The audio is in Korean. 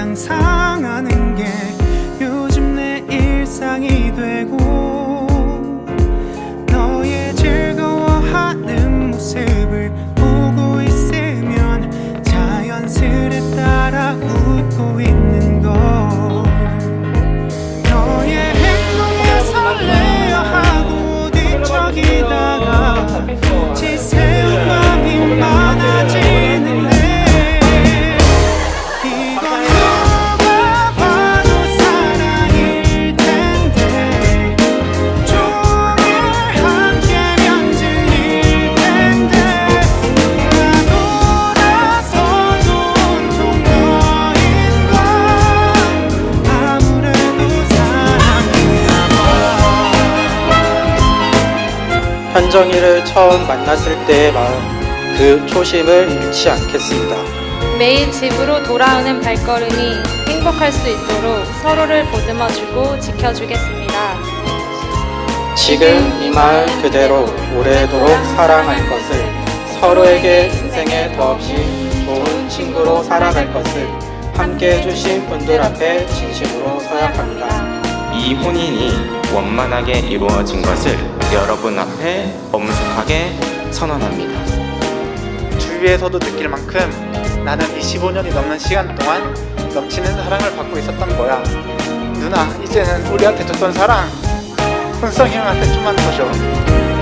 상상하는 게 요즘 내 일상이 되고 너의 즐거워하는 모습을 보고 있으면 자연스레 따라 웃고 있는 걸 너의 행동에 설레어 하고 뒤척이다가 지새 봐 현정이를 처음 만났을 때의 마음 그 초심을 잃지 않겠습니다. 매일 집으로 돌아오는 발걸음이 행복할 수 있도록 서로를 보듬어주고 지켜주겠습니다. 지금 이 마음 그대로 오래도록 사랑할 것을 서로에게 인생에 더없이 좋은 친구로 살아갈 것을 함께 해주신 분들 앞에 진심으로 서약합니다. 이 혼인이 원만하게 이루어진 것을 여러분 앞에 엄숙하게 선언합니다. 주위에서도 느낄 만큼 나는 25년이 넘는 시간 동안 넘치는 사랑을 받고 있었던 거야. 누나, 이제는 우리한테 줬던 사랑, 훈성 형한테 좀만 더 줘.